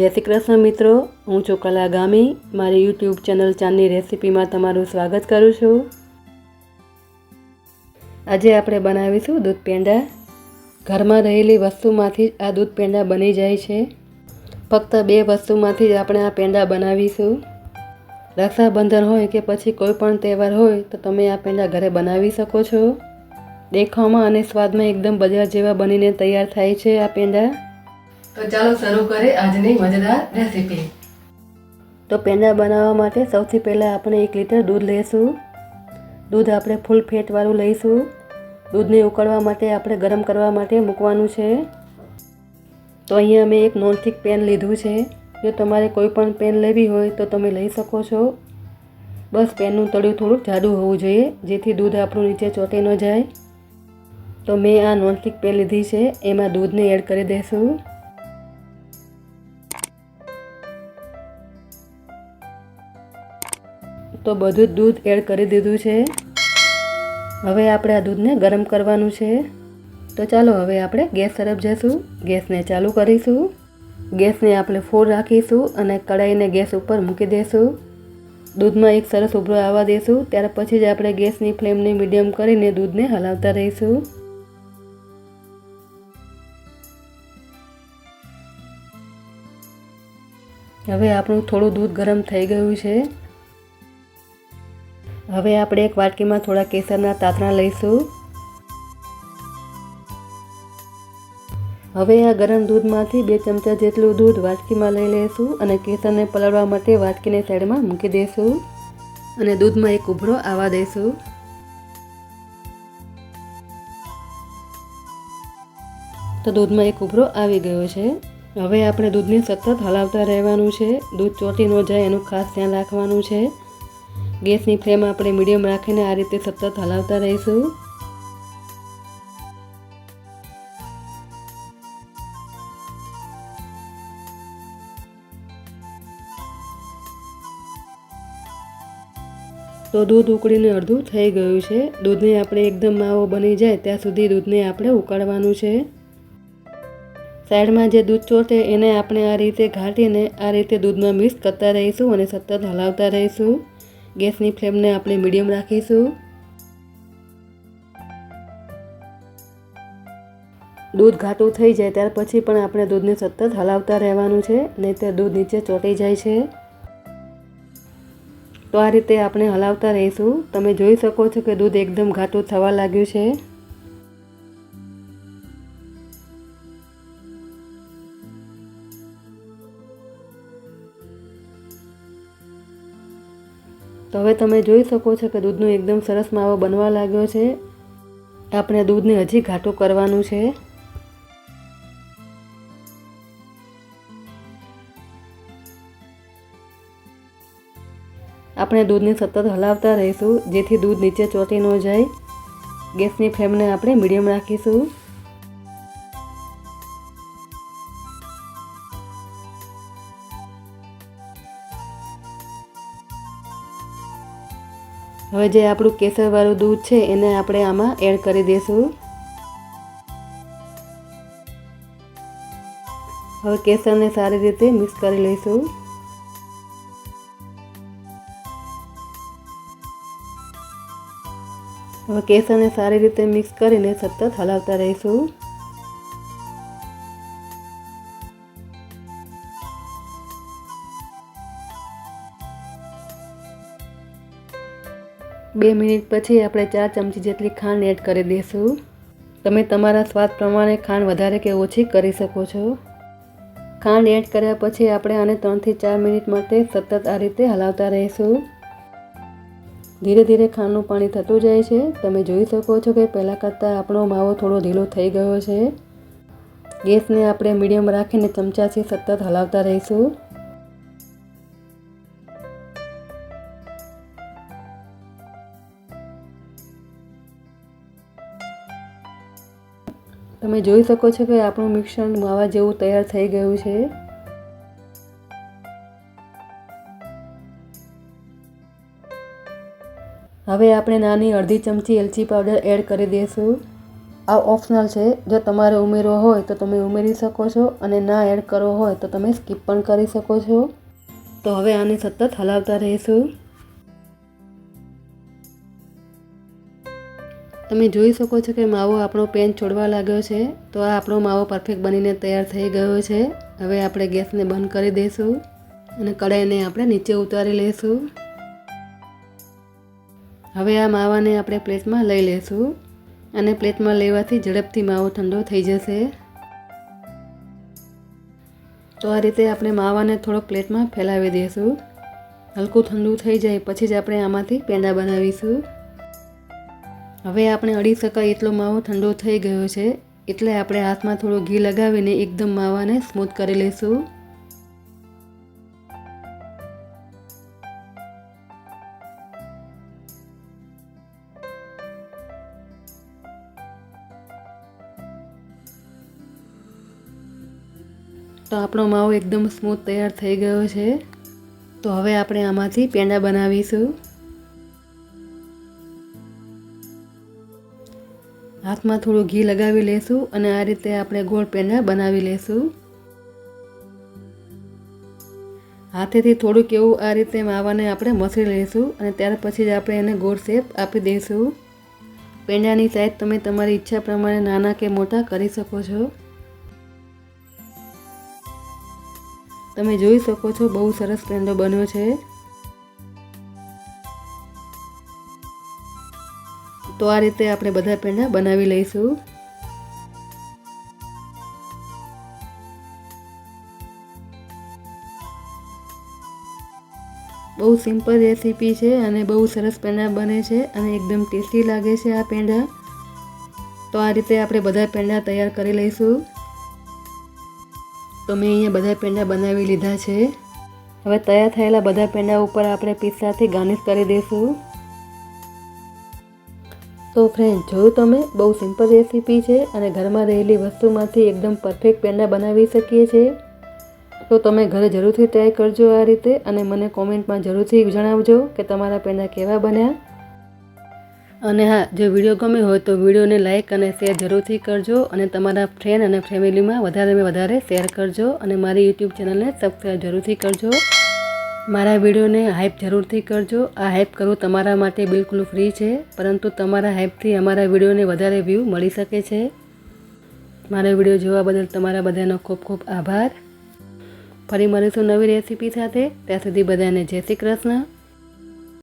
જય શ્રી કૃષ્ણ મિત્રો, હું છું કલા ગામી. મારી યુટ્યુબ ચેનલ ચાંદની રેસિપીમાં તમારું સ્વાગત કરું છું. આજે આપણે બનાવીશું દૂધ પેંડા. ઘરમાં રહેલી વસ્તુમાંથી જ આ દૂધ પેંડા બની જાય છે. ફક્ત બે વસ્તુમાંથી જ આપણે આ પેંડા બનાવીશું. રક્ષાબંધન હોય કે પછી કોઈ પણ તહેવાર હોય, તો તમે આ પેંડા ઘરે બનાવી શકો છો. દેખાવમાં અને સ્વાદમાં એકદમ બજાર જેવા બનીને તૈયાર થાય છે આ પેંડા. તો ચાલો શરૂ કરીએ આજની મજેદાર રેસીપી તો પેંડા બનાવવા માટે સૌથી પહેલાં આપણે એક લીટર દૂધ લઈશું. દૂધ આપણે ફૂલ ફેટવાળું લઈશું. દૂધને ઉકળવા માટે આપણે ગરમ કરવા માટે મૂકવાનું છે. તો અહીંયા મેં એક નોનસ્ટિક પેન લીધું છે. જો તમારે કોઈ પણ પેન લેવી હોય તો તમે લઈ શકો છો. બસ પેનનું તળિયું થોડુંક જાડું હોવું જોઈએ, જેથી દૂધ આપણું નીચે ચોંટી ન જાય. તો મેં આ નોનસ્ટિક પેન લીધી છે. એમાં દૂધને એડ કરી દઈશું. તો બધું જ દૂધ એડ કરી દીધું છે. હવે આપણે આ દૂધને ગરમ કરવાનું છે. તો ચાલો હવે આપણે ગેસ તરફ જઈશું. ગેસને ચાલુ કરીશું. ગેસને આપણે ફોર રાખીશું અને કડાઈને ગેસ ઉપર મૂકી દઈશું દૂધમાં એક સરસ ઉભરો આવવા દઈશું ત્યાર પછી જ આપણે ગેસની ફ્લેમને મીડિયમ કરીને દૂધને હલાવતા રહીશું. હવે આપણું થોડું દૂધ ગરમ થઈ ગયું છે. હવે આપણે એક વાટકીમાં થોડા કેસરના તાતણા લઈશું. હવે આ ગરમ દૂધમાંથી બે ચમચા જેટલું દૂધ વાટકીમાં લઈ લઈશું અને કેસરને પલળવા માટે વાટકીને સાઈડમાં મૂકી દઈશું. અને દૂધમાં એક ઉભરો આવવા દઈશું. તો દૂધમાં એક ઉભરો આવી ગયો છે. હવે આપણે દૂધને સતત હલાવતા રહેવાનું છે. દૂધ ચોટી ન જાય એનું ખાસ ધ્યાન રાખવાનું છે. ગેસની ફ્લેમ આપણે મીડિયમ રાખીને આ રીતે સતત હલાવતા રહીશું. તો દૂધ ઉકળીને અડધું થઈ ગયું છે. દૂધને આપણે એકદમ માવો બની જાય ત્યાં સુધી દૂધને આપણે ઉકાળવાનું છે. સાઈડમાં જે દૂધ ચોટે એને આપણે આ રીતે ઘાટીને આ રીતે દૂધમાં મિક્સ કરતા રહીશું અને સતત હલાવતા રહીશું. ગેસની ફ્લેમને આપણે મીડિયમ રાખીશું. દૂધ ઘાટું થઈ જાય ત્યાર પછી પણ આપણે દૂધને સતત હલાવતા રહેવાનું છે, નહીંતર દૂધ નીચે ચોંટી જાય છે. તો આ રીતે આપણે હલાવતા રહીશું. તમે જોઈ શકો છો કે દૂધ એકદમ ઘાટું થવા લાગ્યું છે. તો હવે તમે જોઈ શકો છો કે દૂધનો એકદમ સરસ માવો બનવા લાગ્યો છે. આપણે દૂધને હજી ઘાટું કરવાનું છે. આપણે દૂધને સતત હલાવતા રહીશું, જેથી દૂધ નીચે ચોટી ન જાય. ગેસની ફ્લેમને આપણે મીડિયમ રાખીશું. હવે જે આપણું કેસરવાળું દૂધ છે, એને આપણે આમાં એડ કરી દઈશું. હવે કેસરને સારી રીતે મિક્સ કરી લઈશું. હવે કેસરને સારી રીતે મિક્સ કરીને સતત હલાવતા રહીશું. બે મિનિટ પછી આપણે ચાર ચમચી જેટલી ખાંડ એડ કરી દઈશું. તમે તમારા સ્વાદ પ્રમાણે ખાંડ વધારે કે ઓછી કરી શકો છો. ખાંડ એડ કર્યા પછી આપણે આને ત્રણથી ચાર મિનિટ માટે સતત આ રીતે હલાવતા રહીશું. ધીરે ધીરે ખાંડનું પાણી થતું જાય છે. તમે જોઈ શકો છો કે પહેલાં કરતાં આપણો માવો થોડો ઢીલો થઈ ગયો છે. ગેસને આપણે મીડિયમ રાખીને ચમચાથી સતત હલાવતા રહીશું. તમે જોઈ શકો છો કે આપણું મિશ્રણ માવા જેવું તૈયાર થઈ ગયું છે. હવે આપણે નાની અડધી ચમચી એલચી પાવડર એડ કરી દઈશું. આ ઓપ્શનલ છે. જો તમારે ઉમેરવો હોય તો તમે ઉમેરી શકો છો અને ના એડ કરવો હોય તો તમે સ્કીપ પણ કરી શકો છો. તો હવે આને સતત હલાવતા રહીશું. તમે જોઈ શકો છો કે માવો આપણો પેન છોડવા લાગ્યો છે, તો આ આપણો માવો પરફેક્ટ બનીને તૈયાર થઈ ગયો છે. હવે આપણે ગેસને બંધ કરી દઈશું અને કડાઈને આપણે નીચે ઉતારી લઈશું. હવે આ માવાને આપણે પ્લેટમાં લઈ લઈશું અને પ્લેટમાં લેવાથી ઝડપથી માવો ઠંડો થઈ જશે. તો આ રીતે આપણે માવાને થોડોક પ્લેટમાં ફેલાવી દઈશું. હલકું ઠંડુ થઈ જાય પછી જ આપણે આમાંથી પેંડા બનાવીશું. હવે આપણે અડી શકાય એટલો માવો ઠંડો થઈ ગયો છે, એટલે આપણે હાથમાં થોડું ઘી લગાવીને એકદમ માવાને સ્મૂથ કરી લઈશું. તો આપણો માવો એકદમ સ્મૂથ તૈયાર થઈ ગયો છે. તો હવે આપણે આમાંથી પેંડા બનાવીશું. હાથમાં થોડું ઘી લગાવી લેશું અને આ રીતે આપણે ગોળ પેંડા બનાવી લેશું. હાથેથી થોડુંક એવું આ રીતે માવાને આપણે મસળી લઈશું અને ત્યાર પછી જ આપણે એને ગોળ શેપ આપી દઈશું. પેંડાની સાઈઝ તમે તમારી ઈચ્છા પ્રમાણે નાના કે મોટા કરી શકો છો. તમે જોઈ શકો છો બહુ સરસ પેંડો બન્યો છે. તો આ રીતે આપણે બધા પેંડા બનાવી લઈશું. બહુ સિમ્પલ રેસીપી છે અને બહુ સરસ પેંડા બને છે અને એકદમ ટેસ્ટી લાગે છે આ પેંડા. તો આ રીતે આપણે બધા પેંડા તૈયાર કરી લઈશું. તો મેં અહીંયા બધા પેંડા બનાવી લીધા છે. હવે તૈયાર થયેલા બધા પેંડા ઉપર આપણે પિસ્સાથી ગાર્નિશ કરી દઈશું. તો ફ્રેન્ડ જોયું તમે? બહુ સિમ્પલ રેસીપી છે અને ઘરમાં રહેલી વસ્તુમાંથી એકદમ પરફેક્ટ પેંડા બનાવી શકીએ છીએ. તો તમે ઘરે જરૂરથી ટ્રાય કરજો આ રીતે અને મને કોમેન્ટમાં જરૂરથી જણાવજો કે તમારા પેંડા કેવા બન્યા. અને હા, જો વીડિયો ગમે હોય તો વિડીયોને લાઇક અને શેર જરૂરથી કરજો અને તમારા ફ્રેન્ડ અને ફેમિલીમાં વધારેમાં વધારે શેર કરજો અને મારી યુટ્યુબ ચેનલને સબસ્ક્રાઈબ જરૂરથી કરજો. મારા વિડીયોને હાઇપ જરૂરથી કરજો. આ હાઇપ કરવું તમારા માટે બિલકુલ ફ્રી છે, પરંતુ તમારા હાઇપથી અમારા વિડીયોને વધારે વ્યૂ મળી શકે છે. મારા વીડિયો જોવા બદલ તમારા બધાનો ખૂબ ખૂબ આભાર. ફરી મળીશું નવી રેસીપી સાથે. ત્યાં સુધી બધાને જય શ્રી કૃષ્ણ.